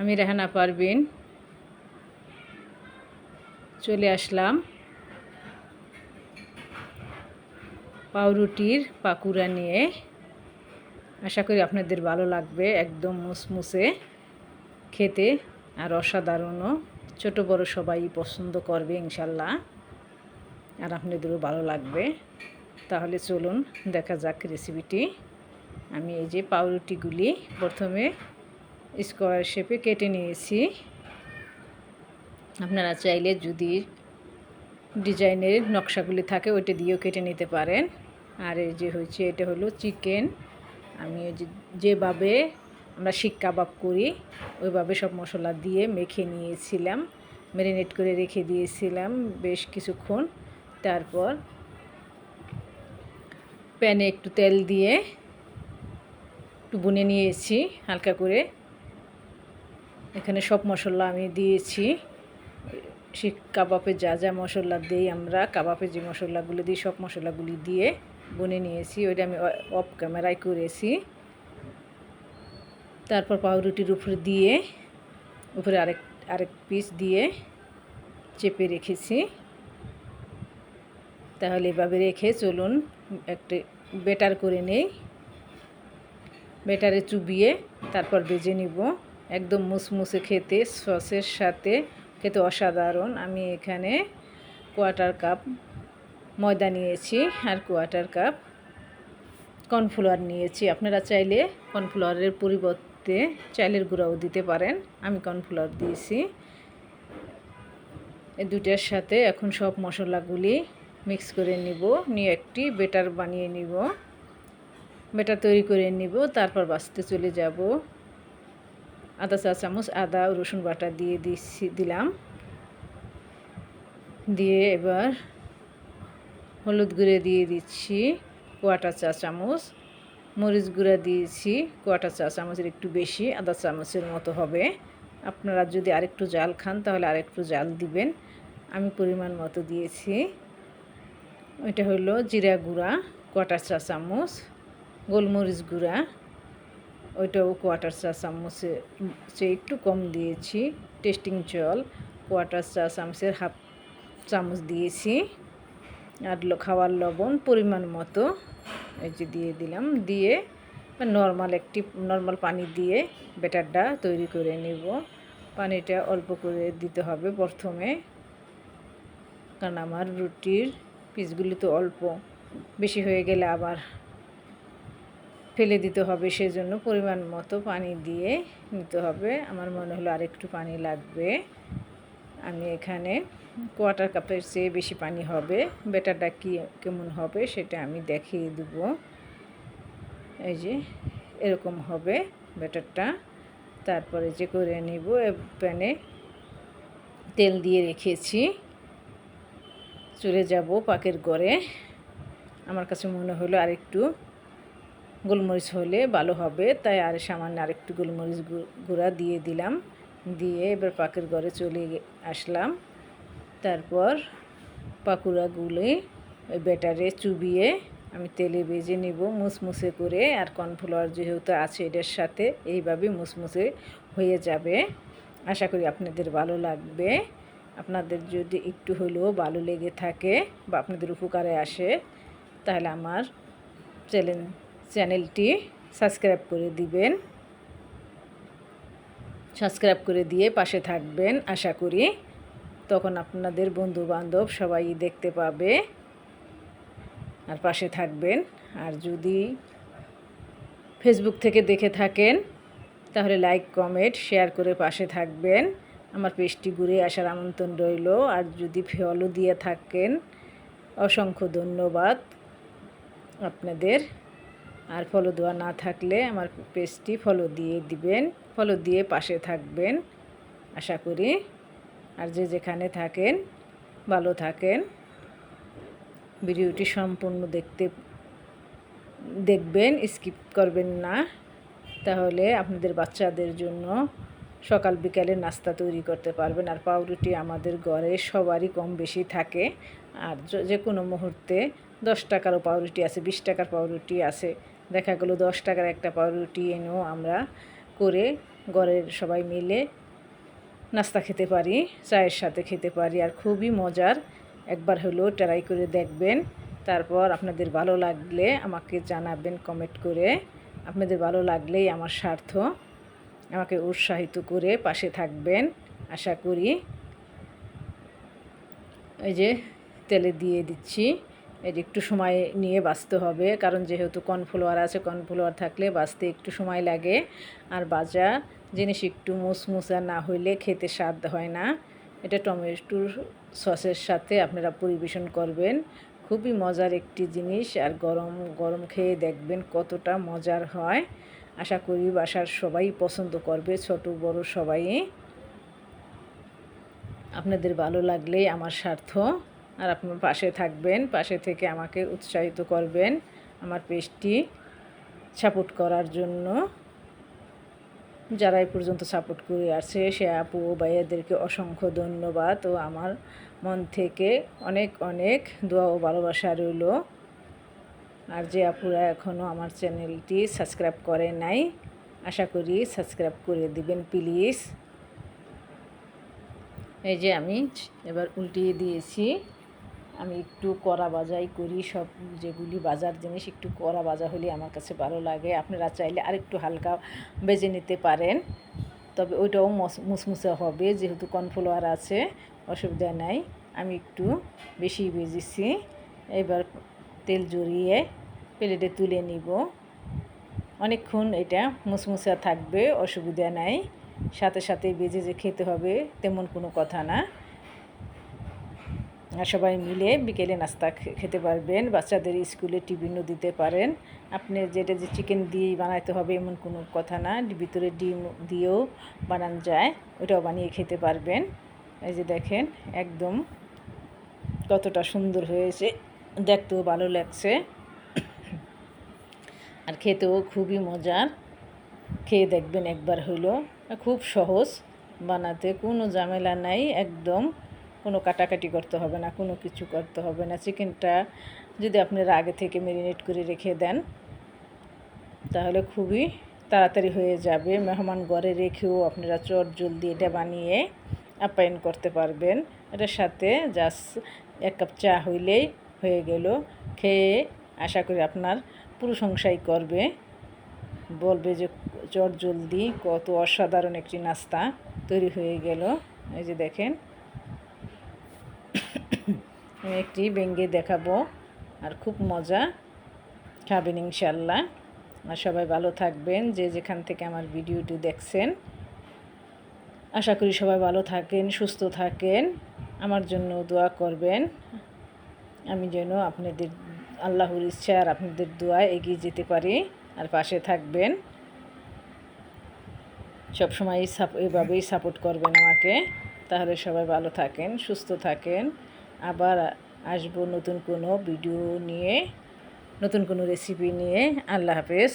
আমি রেহানা পারবিন চলে আসলাম পাউরুটির পাকুড়া নিয়ে। আশা করি আপনাদের ভালো লাগবে, একদম মুসমুসে খেতে আর অসাধারণও। ছোট বড় সবাই পছন্দ করবে ইনশাল্লাহ, আর আপনাদেরও ভালো লাগবে। তাহলে চলুন দেখা যাক রেসিপিটি আমি এই যে পাউরুটিগুলি প্রথমে স্কোয়ার শেপে কেটে নিয়েছি। আপনারা চাইলে যদি ডিজাইনের নকশাগুলি থাকে, ওইটা দিয়েও কেটে নিতে পারেন। আর এই যে হয়েছে, এটা হলো চিকেন। আমি যেভাবে আমরা শিক কাবাব করি, ওইভাবে সব মশলা দিয়ে মেখে নিয়েছিলাম। ম্যারিনেট করে রেখে দিয়েছিলাম বেশ কিছুক্ষণ। তারপর প্যানে একটু তেল দিয়ে একটু বুনে নিয়েছি, হালকা করে। এখানে সব মশলা আমি দিয়েছি। শিক কাবাবে যা যা মশলা দিই আমরা, কাবাবে যে মশলাগুলো দিই, সব মশলাগুলি দিয়ে বনে নিয়েছি। ওইটা আমি অফ ক্যামেরায় করেছি। তারপর পাউরুটির উপরে দিয়ে, উপরে আরেক আরেক পিস দিয়ে চেপে রেখেছি। তাহলে এভাবে রেখে চলুন, একটা বেটার করে নেই। বেটারে চুবিয়ে তারপর বেজে নিব। একদম মুসমুসে খেতে, সসের সাথে খেতে অসাধারণ। আমি এখানে কোয়াটার কাপ ময়দা নিয়েছি আর কোয়াটার কাপ কর্নফ্লাওয়ার নিয়েছি। আপনারা চাইলে কর্নফ্লাওয়ারের পরিবর্তে চাইলের গুঁড়াও দিতে পারেন। আমি কর্নফ্লাওয়ার দিয়েছি। এই দুটার সাথে এখন সব মশলাগুলি মিক্স করে নিব। নিয়ে একটি বেটার বানিয়ে নিব। বেটার তৈরি করে নিব। তারপর বাঁচতে চলে যাব। আদা চা চামচ, আদা, রসুন বাটা দিয়ে দিচ্ছি দিলাম। দিয়ে এবার হলুদ গুঁড়ে দিয়ে দিচ্ছি কোয়াটা চা চামচ। মরিচ গুঁড়া দিয়েছি, কোয়াটা চা চামচের একটু বেশি, আদা চামচের মতো হবে। আপনারা যদি আরেকটু জাল খান, তাহলে আরেকটু জাল দিবেন। আমি পরিমাণ মতো দিয়েছি। ওইটা হলো জিরা গুঁড়া কোয়াটার চা চামচ, গোলমরিচ গুঁড়া ওইটাও কোয়াটার চা চামচে, সে একটু কম দিয়েছি টেস্টিং জল কোয়াটার চা চামচের হাফ চামচ দিয়েছি। আর খাওয়ার লবণ পরিমাণ মতো, এই যে দিয়ে দিলাম, দিয়ে নর্মাল একটি নর্মাল পানি দিয়ে ব্যাটারটা তৈরি করে নেব। পানিটা অল্প করে দিতে হবে প্রথমে, কারণ আমার রুটির পিসগুলি তো অল্প, বেশি হয়ে গেলে আবার ফেলে দিতে হবে সেজন্য পরিমাণ মতো পানি দিয়ে নিতে হবে। আমার মনে হলো আরেকটু পানি লাগবে। আমি এখানে কোয়াটার কাপের চেয়ে বেশি পানি হবে। বেটারটা কী, কেমন হবে সেটা আমি দেখিয়ে দেব। এই যে, এরকম হবে বেটারটা তারপরে যে করে নিব প্যানে তেল দিয়ে রেখেছি। চলে যাব পাকের গড়ে আমার কাছে মনে হলো আরেকটু গোলমরিচ হলে ভালো হবে। তাই আর সামান্য আরেকটু গোলমরিচ গুঁড়া দিয়ে দিলাম। দিয়ে এবার পাকের ঘরে চলে আসলাম। তারপর পাকুড়াগুলি ওই ব্যাটারে চুবিয়ে আমি তেলে ভেজে নিব মুসমুসে করে। আর কর্নফ্লাওয়ার যেহেতু আছে এটার সাথে এইভাবে মুসমুসে হয়ে যাবে। আশা করি আপনাদের ভালো লাগবে। আপনাদের যদি একটু হলেও ভালো লেগে থাকে বা আপনাদের উপকারে আসে, তাহলে আমার চ্যানেল চ্যানেলটি সাবস্ক্রাইব করে দিবেন। সাবস্ক্রাইব করে দিয়ে পাশে থাকবেন, আশা করি। তখন আপনাদের বন্ধু বান্ধব সবাই দেখতে পাবে। আর পাশে থাকবেন। আর যদি ফেসবুক থেকে দেখে থাকেন, তাহলে লাইক কমেন্ট শেয়ার করে পাশে থাকবেন। আমার পেজটি ঘুরে আসার আমন্ত্রণ রইল। আর যদি ফলো দিয়ে থাকেন, অসংখ্য ধন্যবাদ আপনাদের। আর ফলো দেওয়া না থাকলে আমার পেজটি ফলো দিয়ে দিবেন ফলো দিয়ে পাশে থাকবেন। আশা করি আর যে যেখানে থাকেন, ভালো থাকেন। ভিডিওটি সম্পূর্ণ দেখতে, দেখবেন, স্কিপ করবেন না। তাহলে আপনাদের বাচ্চাদের জন্য সকাল বিকালে নাস্তা তৈরি করতে পারবেন। আর পাউরুটি আমাদের ঘরে সবারই কম বেশি থাকে। আর যে কোনো মুহূর্তে দশ টাকারও পাউরুটি আছে, বিশ টাকার পাউরুটি আছে। দেখা গেলো দশ টাকার একটা পাউরুটি এনেও আমরা করে ঘরের সবাই মিলে নাস্তা খেতে পারি, চায়ের সাথে খেতে পারি। আর খুবই মজার একবার হলেও ট্রাই করে দেখবেন। তারপর আপনাদের ভালো লাগলে আমাকে জানাবেন কমেন্ট করে। আপনাদের ভালো লাগলেই আমার স্বার্থ আমাকে উৎসাহিত করে পাশে থাকবেন। আশা করি এই যে তেলে দিয়ে দিচ্ছি। যে একটু সময় নিয়ে বাঁচতে হবে। কারণ যেহেতু কর্নফ্লাওয়ার আছে কর্নফ্লাওয়ার থাকলে বাঁচতে একটু সময় লাগে। আর বাজা জিনিস একটু মুসমুসা না হইলে খেতে স্বাদ হয় না। এটা টমেটোর সসের সাথে আপনারা পরিবেশন করবেন। খুবই মজার একটি জিনিস। আর গরম গরম খেয়ে দেখবেন কতটা মজার হয়। আশা করি বাসার সবাই পছন্দ করবে, ছোট, বড় সবাই। আপনাদের ভালো লাগলেই আমার স্বার্থ। আর আপনার পাশে থাকবেন, পাশে থেকে আমাকে উৎসাহিত করবেন আমার পেজটি সাপোর্ট করার জন্য। যারা এই পর্যন্ত সাপোর্ট করে আছে সে আপু ও ভাইয়াদেরকে অসংখ্য ধন্যবাদ ও আমার মন থেকে অনেক অনেক দোয়া ও ভালোবাসা রইল। আর যে আপুরা এখনও আমার চ্যানেলটি সাবস্ক্রাইব করে নাই, আশা করি সাবস্ক্রাইব করে দিবেন প্লিজ। এই যে আমি এবার উল্টিয়ে দিয়েছি। আমি একটু কড়া বাজাই করি, সব যেগুলি বাজার জিনিস একটু কড়া বাজা হলে আমার কাছে ভালো লাগে। আপনারা চাইলে আরেকটু হালকা বেজে নিতে পারেন। তবে ওইটাও মুসমুসে হবে, যেহেতু কর্নফ্লাওয়ার আছে, অসুবিধা নাই। আমি একটু বেশি বেজেছি এবার তেল জড়িয়ে প্লেটে তুলে নিব। অনেকক্ষণ এটা মুসমুসা থাকবে, অসুবিধা নাই। সাথে সাথে বেজে যে খেতে হবে, তেমন কোনো কথা না। সবাই মিলে বিকেলে নাস্তা খেতে পারবেন। বাচ্চাদের স্কুলে টিফিনও দিতে পারেন। আপনি যেটা যে চিকেন দিয়েই বানাইতে হবে এমন কোনো কথা না। ভিতরে ডিম দিয়েও বানানো যায়, ওটাও বানিয়ে খেতে পারবেন। এই যে দেখেন, একদম কতটা সুন্দর হয়েছে। দেখতেও ভালো লাগছে। আর খেতেও খুবই মজার খেয়ে দেখবেন একবার হইল খুব সহজ। বানাতে কোনো ঝামেলা নাই, একদম কোনো কাটাকাটি করতে হবে না, কোনো কিছু করতে হবে না। চিকেনটা যদি আপনারা আগে থেকে ম্যারিনেট করে রেখে দেন, তাহলে খুবই তাড়াতাড়ি হয়ে যাবে। মেহমান ঘরে রেখেও আপনারা চট জলদি এটা বানিয়ে আপ্যায়ন করতে পারবেন। এটার সাথে জাস্ট এক কাপ চা হইলেই হয়ে গেল। খেয়ে আশা করি আপনার প্রশংসাই করবে। বলবে যে চট জলদি কত অসাধারণ একটি নাস্তা তৈরি হয়ে গেল। এই যে দেখেন আমি একটি বেঙ্গে দেখাবো, আর খুব মজা খাবেন ইনশাল্লাহ। আর সবাই ভালো থাকবেন, যে যেখান থেকে আমার ভিডিওটি দেখছেন। আশা করি সবাই ভালো থাকেন, সুস্থ থাকেন, আমার জন্য দোয়া করবেন। আমি যেন আপনাদের, আল্লাহর ইচ্ছা আর আপনাদের দোয়ায় এগিয়ে যেতে পারি আর পাশে থাকবেন। সবসময় এভাবেই সাপোর্ট করবেন আমাকে। তাহলে সবাই ভালো থাকেন, সুস্থ থাকেন। আবার আসব নতুন কোনো ভিডিও নিয়ে নতুন কোনো রেসিপি নিয়ে। আল্লাহ হাফেজ।